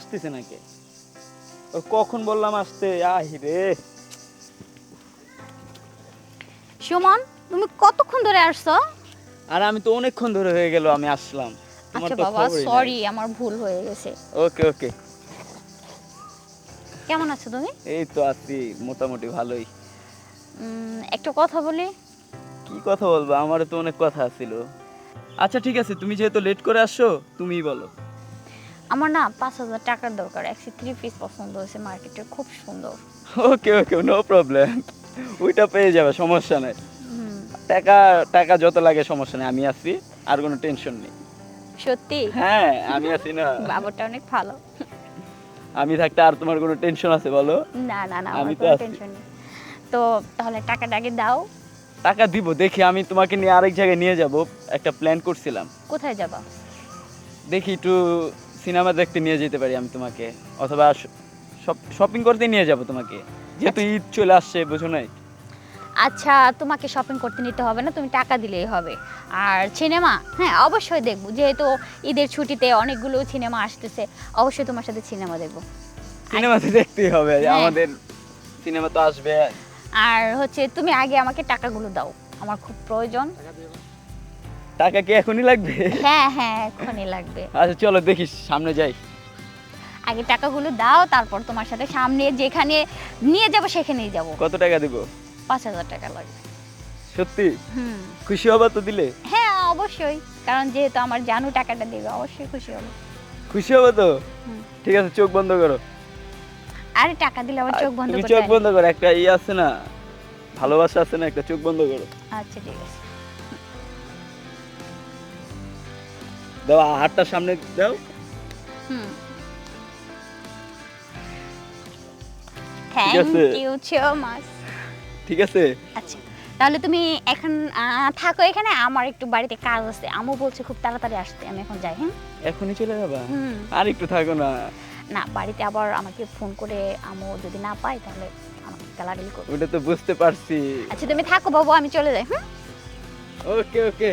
আসতেছে নাকি? ওর কখন বললাম আসতে? আহি রে। সুমন তুমি কতক্ষণ ধরে আসছো? আর আমি তো অনেকক্ষণ ধরে হয়ে গেল আমি আসলাম। তোমার আচ্ছা বাবা সরি আমার ভুল হয়ে গেছে। ওকে ওকে। কেমন আছো তুমি? এই তো আছি মোটামুটি ভালোই। একটা কথা বলি। কি কথা বলব? আমারও তো অনেক কথা ছিল আচ্ছা ঠিক আছে তুমি যেহেতু লেট করে আসছো তুমিই বলো। আমার না পাঁচ হাজার টাকার দরকার। একশো থ্রি পিস পছন্দ হয়েছে মার্কেটে খুব সুন্দর। ওকে ওকে নো প্রবলেম ওইটা পেয়ে যাবে সমস্যা নেই। টাকা টাকা যত লাগে সমস্যা নেই। আমি আছি আর কোনো টেনশন নেই। সত্যি? হ্যাঁ আমি আছি না। বাবাটা অনেক ভালো। আমি থাকতে আর তোমার কোনো টেনশন আছে বলো? না না না আমি তো টেনশন নেই। তো তাহলে টাকাটা আগে দাও। টাকা দিব দেখি আমি তোমাকে নিয়ে আরেক জায়গায় নিয়ে যাব। একটা প্ল্যান করছিলাম। কোথায় যাবা? দেখি একটু সিনেমা দেখতে নিয়ে যেতে পারি আমি তোমাকে অথবা শপিং করতে নিয়ে যাব তোমাকে। যেহেতু ঈদ চলে আসছে বুঝো নাই? আচ্ছা তোমাকে শপিং করতে নিতে হবে না তুমি টাকা দিলেই হবে। আর সিনেমা হ্যাঁ অবশ্যই দেখব। যেহেতু ঈদের ছুটিতে অনেকগুলো সিনেমা আসতেছে অবশ্যই তোমার সাথে সিনেমা দেখব। সিনেমাতে দেখতেই হবে হ্যাঁ। আমাদের সিনেমা তো আসবে। আর হচ্ছে তুমি আগে আমাকে টাকাগুলো দাও আমার খুব প্রয়োজন। টাকা কি এখনই লাগবে? হ্যাঁ হ্যাঁ এখনই লাগবে। আচ্ছা চলো দেখি সামনে যাই। আগে টাকাগুলো দাও তারপর তোমার সাথে সামনে যেখানে নিয়ে যাব সেখানেই যাব। কত টাকা দিব? পাঁচ হাজার টাকা লাগবে। সত্যি? হুম। খুশি হবা তো দিলে? হ্যাঁ অবশ্যই। কারণ যেহেতু আমার জানু টাকাটা দেবে অবশ্যই খুশি হব। খুশি হবে তো? ঠিক আছে চোখ বন্ধ করো। আরে টাকা দিলে আমার চোখ বন্ধ করতে চোখ বন্ধ করো একটা ই আছে না ভালোবাসা আছে না একটা চোখ বন্ধ করো। আচ্ছা ঠিক আছে। দাও হাতটা সামনে দাও। ঠিক আছে। আচ্ছা তাহলে তুমি এখন থাকো এখানে আমার একটু বাড়িতে কাজ আছে। আমু বলছে খুব তাড়াতাড়ি আসতে আমি এখন যাই হ্যাঁ? এখনই চলে যাবা? আর একটু থাকো না। না বাড়িতে আবার আমাকে ফোন করে আমু যদি না পাই তাহলে আমাকে গালাগালি করবে। ওটা তো বুঝতে পারছি। আচ্ছা তুমি থাকো বাবু আমি চলে যাই হুম? ওকে ওকে।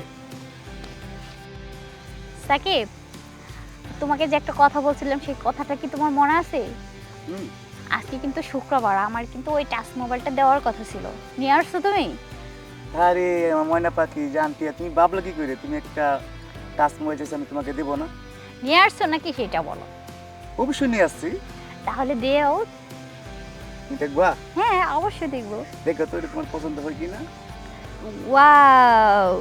সাকিব তোমাকে যে একটা কথা বলছিলাম সেই কথাটা কি তোমার মনে আছে? আজকে কিন্তু শুক্রবার আমার কিন্তু ওই টাচ মোবাইলটা দেওয়ার কথা ছিল। নিয়ে আসছো তুমি? আরে আমার ময়না পাখি জানতি তুমি ভাবলো কি করে? তুমি একটা টাচ মোবাইল চাইছো, আমি তোমাকে দেবো না। নিয়ে আসছো নাকি সেটা বলো? অবশ্যই নিয়ে আসছি। তাহলে দেও। দেখবা? হ্যাঁ অবশ্যই দেখব। দেখো তো তোমার পছন্দ হয় কি না ওয়াও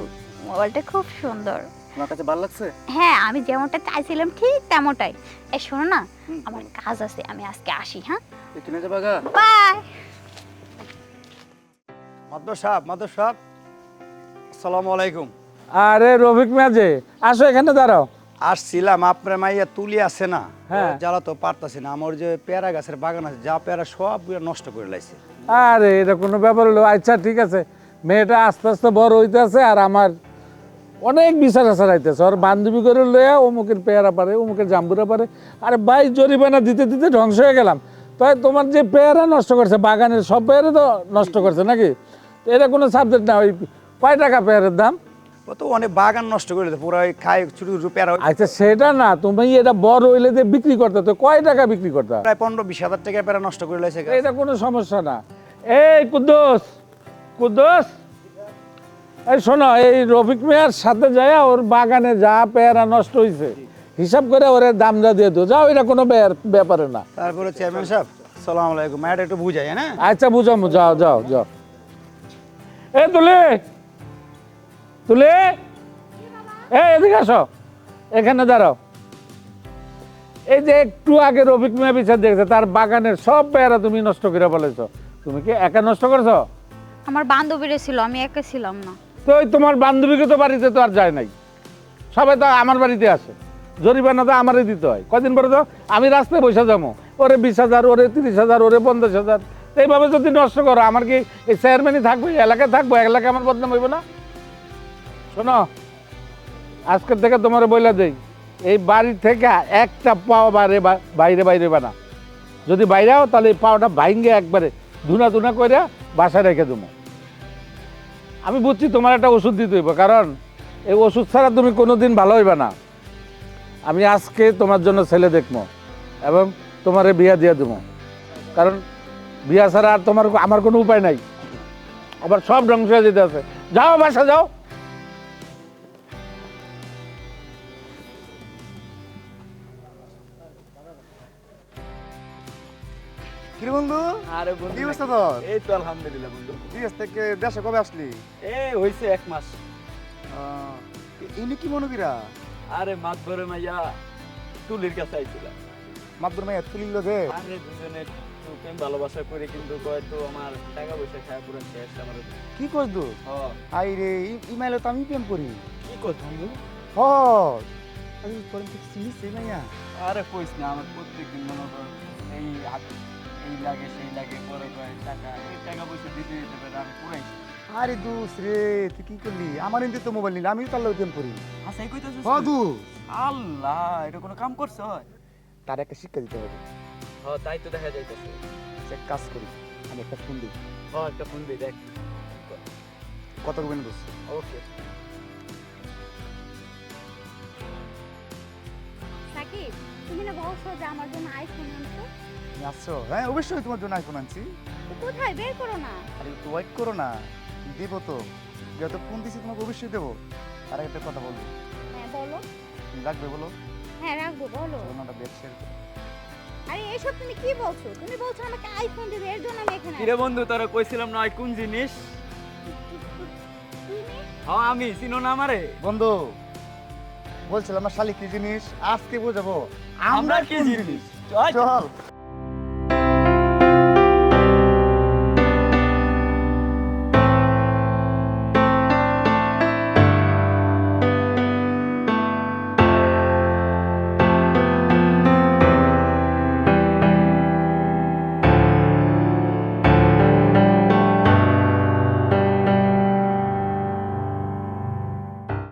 মোবাইলটা খুব সুন্দর। তোমার কাছে ভালো লাগছে? হ্যাঁ আমি যেমনটা চাইছিলাম ঠিক তেমনটাই। এই শোনো না আমার কাজ আছে আমি আজকে আসি হ্যাঁ? নিয়ে যাবা গা। বাই। মাদর সাহেব মাদর সাহেব আসসালামু আলাইকুম। আরে রফিক মাঝে আসো এখানে দাঁড়াও। আসছিলাম আপনার মাইয়া তুলি আছে না হ্যাঁ। জ্বালা তো পারতাছি না আমার যে পেয়ারা গাছের বাগান আছে যা পেয়ারা সবগুলো নষ্ট করে লাইছে। আরে এটা কোনো ব্যাপার হলো? আচ্ছা ঠিক আছে মেয়েটা আস্তে আস্তে বড় হইতেছে আর আমার অনেক বিচার আচার আইতেছে। ওর বান্ধবী করে লইয়া অমুকের পেয়ারা পারে অমুকের জাম্বুরা পারে। আরে ভাই জরিমানা দিতে দিতে ধ্বংস হয়ে গেলাম। তাই তোমার যে পেয়ারা নষ্ট করছে বাগানের সব পেয়ারা তো নষ্ট করছে নাকি? তো এটা কোনো সাবজেক্ট না ওই কয় টাকা পেয়ারের দাম? ও তো অনেক বাগান নষ্ট করে দিতে পুরো খাই ছোট ছোট পেয়ারা। আচ্ছা সেটা না তুমি এটা বড় হইলে যে বিক্রি করতে তো কয় টাকা বিক্রি করতে? প্রায় পনেরো বিশ হাজার টাকা পেয়ারা নষ্ট করে লাইছে এটা কোনো সমস্যা না। এই কুদ্দোস কুদ্দোস! এই শোনো এই রফিক মিয়ার সাথে যায় ওর বাগানে যা পেয়ারা নষ্ট হয়েছে হিসাব করে ওরে দাম যা দিয়ে দো যাও এটা কোনো ব্যাপার- ব্যাপারে না। তারপরে চেয়ারম্যান সাহেব সালাম আলাইকুম। মায়াটা একটু বুঝাই হ্যাঁ? আচ্ছা বুঝামু যাও যাও যাও। এ তুলে! তুলে! এ এদিকে আসো। এখানে দাঁড়াও। এই যে একটু আগে রফিক মিয়া বিচার দেখছে তার বাগানের সব পেয়ারা তুমি নষ্ট করে বলেছ তুমি কি একা নষ্ট করছ? আমার বান্ধবীরা ছিল আমি একা ছিলাম না। তো ওই তোমার বান্ধবীকে তো বাড়িতে তো আর যায় নাই। সবাই তো আমার বাড়িতে আসে জরিমানা তো আমারই দিতে হয়। কদিন পরে তো আমি রাস্তায় বসে যাব। ওরে বিশ হাজার, ওরে তিরিশ হাজার, ওরে পঞ্চাশ হাজার। এইভাবে যদি নষ্ট করো, আমার কি এই চেয়ারম্যানই থাকব এলাকায় থাকব? এলাকায় আমার বদনাম হইব না? শোনো আজকের থেকে তোমার বইলা দেই, এই বাড়ি থেকে একটা পাও বাইরে বাইরে বাইরে বানা। যদি বাইরে তাহলে এই পাওটা ভাইঙ্গে একবারে ধুনা ধুনা করে বাসায় রেখে দেবো। আমি বুঝছি তোমার একটা ওষুধ দিতে হইব, কারণ এই ওষুধ ছাড়া তুমি কোনো দিন ভালো হইবে না। আমি আজকে তোমার জন্য ছেলে দেখব এবং তোমারে বিয়া দিয়ে দেবো। কারণ বিয়া ছাড়া আর তোমার আমার কোনো উপায় নাই। আবার সব ধ্বংস যেতে আছে। যাও বাসা, যাও। কি বন্ধু? আরে বন্ধু কি অবস্থা তোর? এই তো আলহামদুলিল্লাহ বন্ধু। বিদেশ থেকে দেশে কবে আসলি? এ হইছে এক মাস। ইনি কি মনে কিরা আরে মাছ ধরে মাইয়া টুলির কাছে আইছিলাম। মাদ্দুর মাইয়া তুলিল যে আরে দুজনে প্রেম ভালোবাসা করে কিন্তু হয়তো আমার টাকা পয়সা খায় পুরো শেষ আমার কি কইস দু? হ। আই রে ইমাইলে তো আমি প্রেম করি। কি করছ বন্ধু? হ। আমি তোর কি মাইয়া? আরে কইস না আমার প্রত্যেকদিন মনে কর এই হাত এই লাগে সেই লাগে পরে কয় টাকা এই টাকা পয়সা দিতে দিতে পারে আমি পুরাই আরে দুস রে তুই কি করলি? আমার এমনি তো মোবাইল নিলি আমিও তার লগে প্রেম করি। আচ্ছা এই কইতাছিস হ দু আল্লাহ এটা কোনো কাম করছ? তার একটা শিক্ষা দিতে হবে। হ তাই তো দেখা যাইতেছে। সে এক কাজ করি আমি একটা ফোন দিই। হ একটা ফোন দিই দেখ। কত করবেন দোষ? ওকে। সাকিব তুমি না বলছো যে আমার জন্য আইফোন আনছো আসছো? হ্যাঁ অবশ্যই তোমার জন্য আইফোন আনছি। কোথায়? বের করো না। আরে একটু ওয়েট করো না। দেবো তো। যত ফোন দিছি তোমাকে অবশ্যই দেবো। আগে একটা কথা বলব হ্যাঁ বলো। রাখবে বলো? হ্যাঁ রাখব বলো। বেড শেয়ার করো আরে এসব তুমি কি বলছো? তুমি বলছো আমাকে আইফোন দিবে এর জন্য আমি এখানে কিরে বন্ধু তোরা কইছিলাম না কোন জিনিস। হ্যাঁ আমি। চিনো না আমারে? বন্ধু বলছিলাম আমার শালিক কি জিনিস? আজকে বোঝাবো। আমরা কি জিনিস? চল। চল।